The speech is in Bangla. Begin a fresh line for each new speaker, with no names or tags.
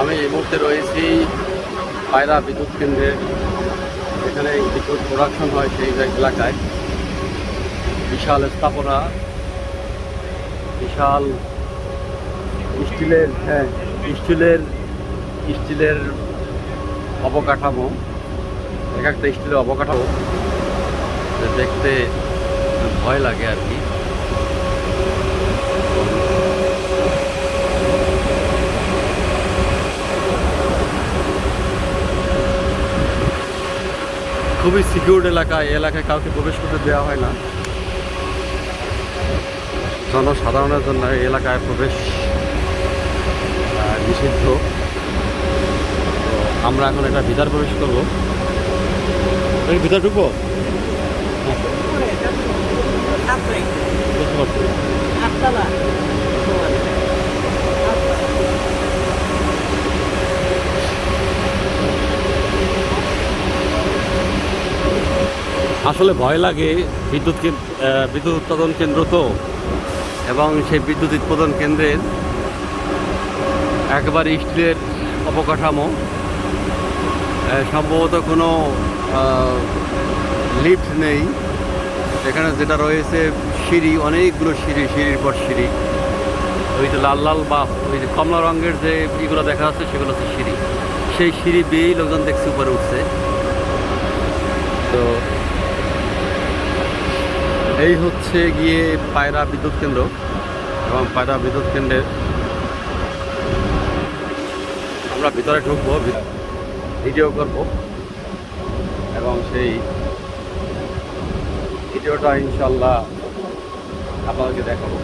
আমি এই মুহূর্তে রয়েছি পায়রা বিদ্যুৎ কেন্দ্রের এখানে বিদ্যুৎ প্রোডাকশন হয় সেই এলাকায়। বিশাল স্থাপনা, বিশাল স্টিলের হ্যাঁ স্টিলের স্টিলের অবকাঠামো। এক একটা স্টিলের অবকাঠামো। দেখতে ভয় লাগে আর কি। খুবই সিকিউরড এলাকা এই এলাকায় কাউকে প্রবেশ করতে দেওয়া হয় না। জনসাধারণের জন্য এই এলাকায় প্রবেশ নিষিদ্ধ। আমরা এখন এটা ভিতর প্রবেশ করব। ভিতর ঢুকবো? বুঝতে আসলে ভয় লাগে বিদ্যুৎ বিদ্যুৎ উৎপাদন কেন্দ্র তো, এবং সেই বিদ্যুৎ উৎপাদন কেন্দ্রের একবার স্টিলের অবকাঠামো সম্ভবত কোনো লিফট নেই। এখানে যেটা রয়েছে সিঁড়ি, অনেকগুলো সিঁড়ি, সিঁড়ির পর সিঁড়ি। ওই যে লাল লাল বা ওই যে কমলা রঙের যে ইগুলো দেখা যাচ্ছে, সেগুলো হচ্ছে সিঁড়ি। সেই সিঁড়ি বেয়েই লোকজন দেখছি উপরে উঠছে। তো এই হচ্ছে গিয়ে পায়রা বিদ্যুৎ কেন্দ্র এবং পায়রা বিদ্যুৎ কেন্দ্রের আমরা ভিতরে ঢুকবো ভিডিও করব এবং সেই ভিডিওটা ইনশাল্লাহ আপনাদেরকে দেখাবো।